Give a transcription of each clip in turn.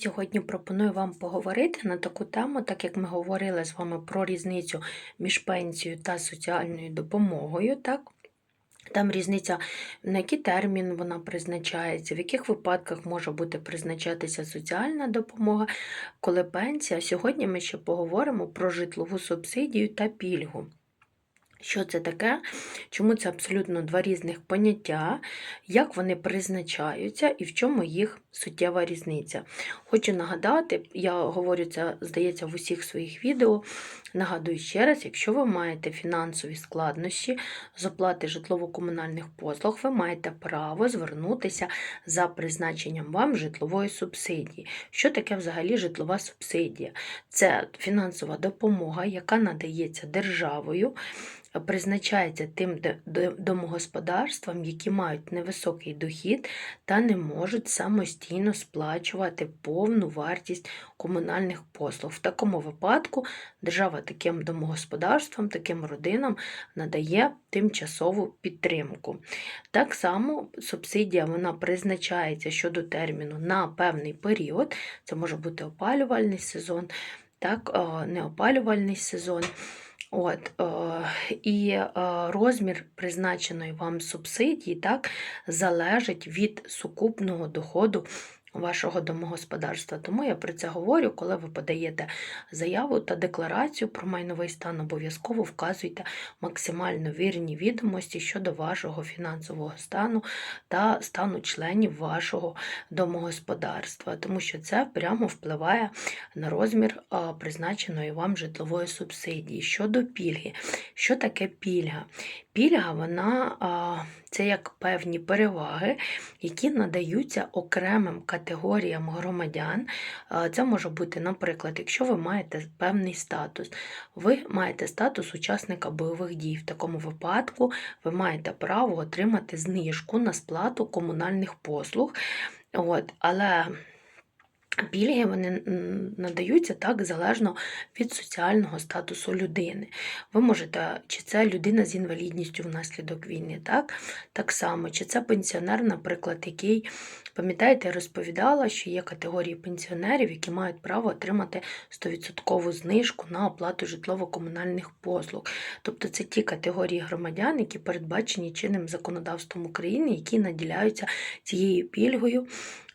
Сьогодні пропоную вам поговорити на таку тему, так як ми говорили з вами про різницю між пенсією та соціальною допомогою. Так? Там різниця, на який термін вона призначається, в яких випадках може бути призначатися соціальна допомога, коли пенсія. Сьогодні ми ще поговоримо про житлову субсидію та пільгу. Що це таке? Чому це абсолютно два різних поняття, як вони призначаються і в чому їх суттєва різниця? Хочу нагадати, я говорю це, здається, в усіх своїх відео. Нагадую ще раз, якщо ви маєте фінансові складнощі з оплати житлово-комунальних послуг, ви маєте право звернутися за призначенням вам житлової субсидії. Що таке взагалі житлова субсидія? Це фінансова допомога, яка надається державою призначається тим домогосподарствам, які мають невисокий дохід та не можуть самостійно сплачувати повну вартість комунальних послуг. В такому випадку держава таким домогосподарствам, таким родинам надає тимчасову підтримку. Так само субсидія вона призначається щодо терміну на певний період, це може бути опалювальний сезон, так, неопалювальний сезон. От, е, І е, розмір призначеної вам субсидії так, залежить від сукупного доходу вашого домогосподарства. Тому я про це говорю, коли ви подаєте заяву та декларацію про майновий стан, обов'язково вказуйте максимально вірні відомості щодо вашого фінансового стану та стану членів вашого домогосподарства, тому що це прямо впливає на розмір призначеної вам житлової субсидії. Щодо пільги, що таке пільга? Пільга, вона це як певні переваги, які надаються окремим категоріям громадян. Це може бути, наприклад, якщо ви маєте певний статус, ви маєте статус учасника бойових дій. В такому випадку ви маєте право отримати знижку на сплату комунальних послуг. От, Але Пільги вони надаються так залежно від соціального статусу людини. Ви можете, чи це людина з інвалідністю внаслідок війни, так так само, чи це пенсіонер, наприклад, який, пам'ятаєте, розповідала, що є категорії пенсіонерів, які мають право отримати 100% знижку на оплату житлово-комунальних послуг. Тобто це ті категорії громадян, які передбачені чинним законодавством України, які наділяються цією пільгою.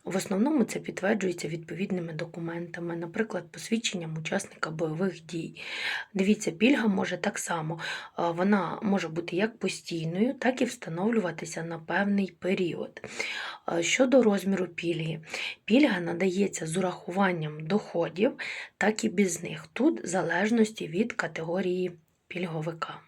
В основному це підтверджується відповідними документами, наприклад, посвідченням учасника бойових дій. Дивіться, пільга може так само, вона може бути як постійною, так і встановлюватися на певний період. Щодо розміру пільги, пільга надається з урахуванням доходів, так і без них. Тут в залежності від категорії пільговика.